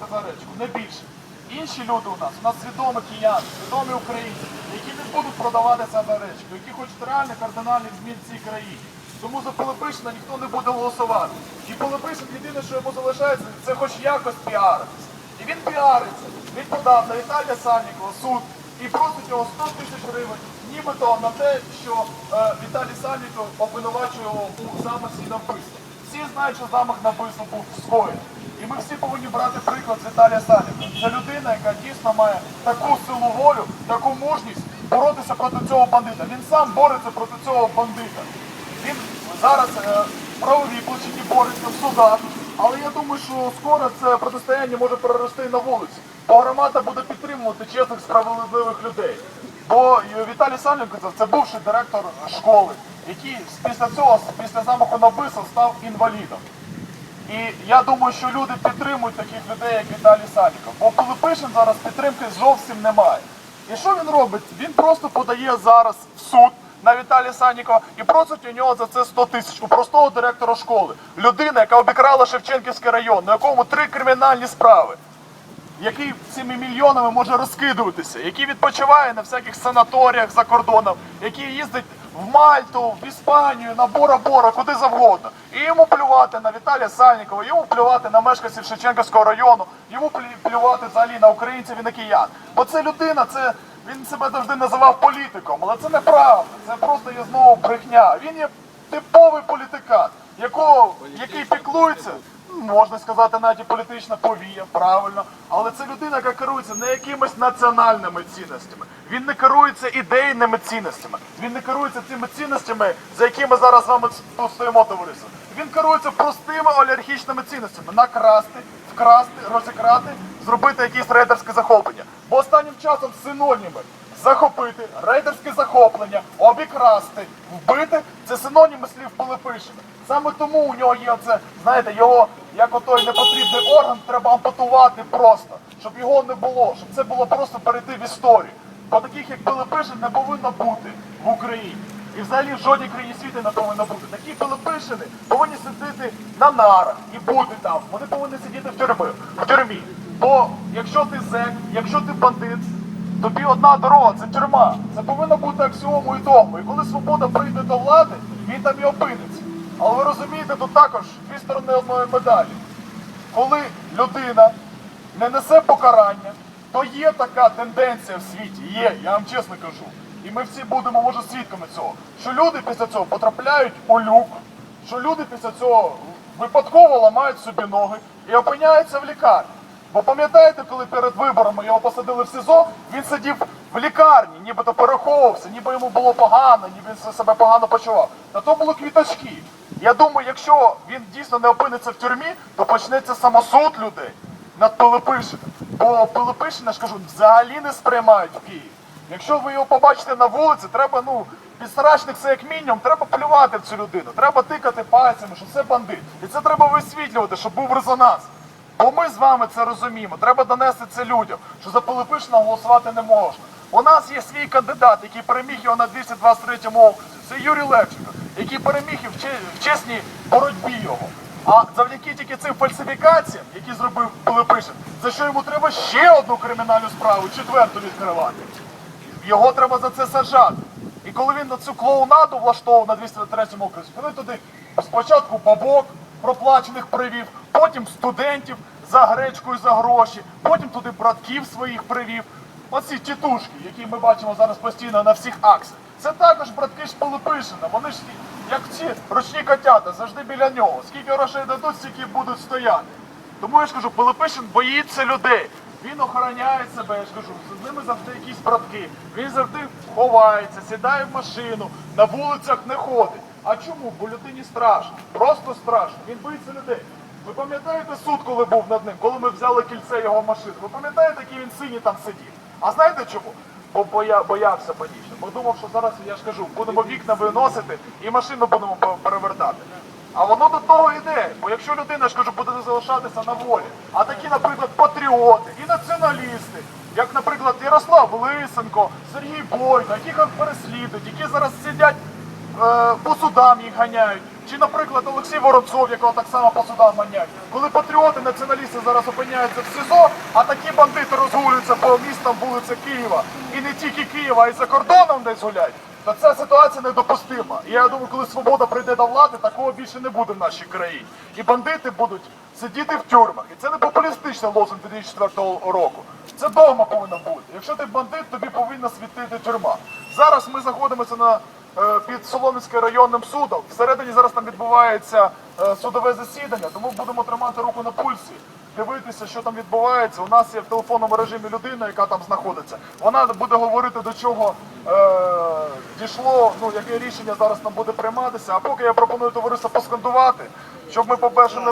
гречку, не більше. Інші люди у нас, у нас свідомі кияни, свідомі українці, які не будуть продаватися за гречку, які хочуть реальних кардинальних змін в цій країні. Тому за Пилипишина ніхто не буде голосувати. І Пилипишин єдине, що йому залишається, це хоч якось піаритися. І він піариться. Він подав на Віталія Сальнікова суд і просить його 100 тисяч гривень, нібито на те, що е, Віталій Сальніков обвинувачує його у замисі на. Всі знають, що замах на був скоєний. І ми всі повинні брати приклад з Віталія Сальнікова. Це людина, яка дійсно має таку силу волю, таку мужність боротися проти цього бандита. Він сам бореться проти цього бандита. Він зараз е, в правовій площині бореться в судах. Але я думаю, що скоро це протистояння може перерости на вулиці. Бо громада буде підтримувати чесних, справедливих людей. Бо е, Віталій Сальников це бувший директор школи, який після цього, після замаху на вбивство, став інвалідом. І я думаю, що люди підтримують таких людей, як Віталій Сальников. Бо Пилипишин зараз підтримки зовсім немає. І що він робить? Він просто подає зараз в суд на Віталія Саннікова і просить у нього за це 100 тисяч у простого директора школи. Людина, яка обікрала Шевченківський район, на якому три кримінальні справи який цими мільйонами може розкидуватися, який відпочиває на всяких санаторіях за кордоном, який їздить в Мальту, в Іспанію, на Бора-Бора, куди завгодно. І йому плювати на Віталія Сальнікова, йому плювати на мешканців Шевченківського району, йому плю- плювати взагалі на українців і на киян. Бо це людина, це він себе завжди називав політиком, але це неправда. Це просто є знову брехня. Він є типовий політикат, якого, який піклується можна сказати, навіть політична повія, правильно. Але це людина, яка керується не якимись національними цінностями. Він не керується ідейними цінностями. Він не керується цими цінностями, за якими зараз з вами тут стоїмо товариство. Він керується простими олігархічними цінностями: накрасти, вкрасти, розікрати, зробити якісь рейдерське захоплення. Бо останнім часом синоніми захопити, рейдерське захоплення, обікрасти, вбити це синоніми слів Пилипишина. Саме тому у нього є оце, знаєте, його як отой непотрібний орган треба ампутувати просто, щоб його не було, щоб це було просто перейти в історію. Бо таких як Пилипишин не повинно бути в Україні. І взагалі в жодній країні світу не повинно бути. Такі Пилипишини повинні сидіти на нарах і бути там. Вони повинні сидіти в тюрмі. В тюрмі. Бо якщо ти зек, якщо ти бандит, тобі одна дорога, це тюрма. Це повинно бути аксіомою догмою. І коли свобода прийде до влади, він там і опиниться. Але ви розумієте, тут також дві сторони одної медалі. Коли людина не несе покарання, то є така тенденція в світі. Є, я вам чесно кажу. І ми всі будемо, може, свідками цього. Що люди після цього потрапляють у люк, що люди після цього випадково ламають собі ноги і опиняються в лікарні. Бо пам'ятаєте, коли перед виборами його посадили в СИЗО, він сидів в лікарні, нібито переховувався, ніби йому було погано, ніби він себе погано почував. Та то були квіточки. Я думаю, якщо він дійсно не опиниться в тюрмі, то почнеться самосуд людей над Пилипишиним. Бо Пилипишина, ж кажу, взагалі не сприймають в Києві. Якщо ви його побачите на вулиці, треба, ну, підстрачник це як мінімум, треба плювати в цю людину, треба тикати пальцями, що це бандит. І це треба висвітлювати, щоб був резонанс. Бо ми з вами це розуміємо. Треба донести це людям, що за Пилипишина голосувати не можна. У нас є свій кандидат, який переміг його на 223-му окрузі. Це Юрій Левченко, який переміг в че- в чесній боротьбі його. А завдяки тільки цим фальсифікаціям, які зробив Пилипишин, за що йому треба ще одну кримінальну справу, четверту відкривати. Його треба за це саджати. І коли він на цю клоунаду влаштовував на 203 окрузі, коли туди спочатку бабок проплачених привів, потім студентів за гречку і за гроші, потім туди братків своїх привів. Оці тітушки, які ми бачимо зараз постійно на всіх аксах. Це також братки ж Пилипишина. Вони ж як ці ручні котята, завжди біля нього. Скільки грошей дадуть, стільки будуть стояти. Тому я ж кажу, Пилипишин боїться людей. Він охороняє себе, я ж кажу, з ними завжди якісь братки. Він завжди ховається, сідає в машину, на вулицях не ходить. А чому? Бо людині страшно, просто страшно. Він боїться людей. Ви пам'ятаєте суд, коли був над ним, коли ми взяли кільце його машини? Ви пам'ятаєте, який він синій там сидів? А знаєте чому? Бо боя, боявся панічно. Бо думав, що зараз, я ж кажу, будемо вікна виносити і машину будемо перевертати. А воно до того йде. Бо якщо людина, ж кажу, буде залишатися на волі, а такі, наприклад, патріоти і націоналісти, як, наприклад, Ярослав Лисенко, Сергій Бойко, яких переслідують, які зараз сидять е, по судам їх ганяють. Чи, наприклад, Олексій Воронцов, якого так само по судам манять. Коли патріоти, націоналісти зараз опиняються в СІЗО, а такі бандити розгулюються по містам вулиця Києва. І не тільки Києва, а й за кордоном десь гулять. То ця ситуація недопустима. І я думаю, коли свобода прийде до влади, такого більше не буде в нашій країні. І бандити будуть сидіти в тюрмах. І це не популістичний лозунг 2004 року. Це догма повинна бути. Якщо ти бандит, тобі повинна світити тюрма. Зараз ми знаходимося на під Солом'янським районним судом. Всередині зараз там відбувається е, судове засідання, тому будемо тримати руку на пульсі, дивитися, що там відбувається. У нас є в телефонному режимі людина, яка там знаходиться. Вона буде говорити до чого е, дійшло, ну яке рішення зараз там буде прийматися. А поки я пропоную товариство поскандувати, щоб ми, по-перше, не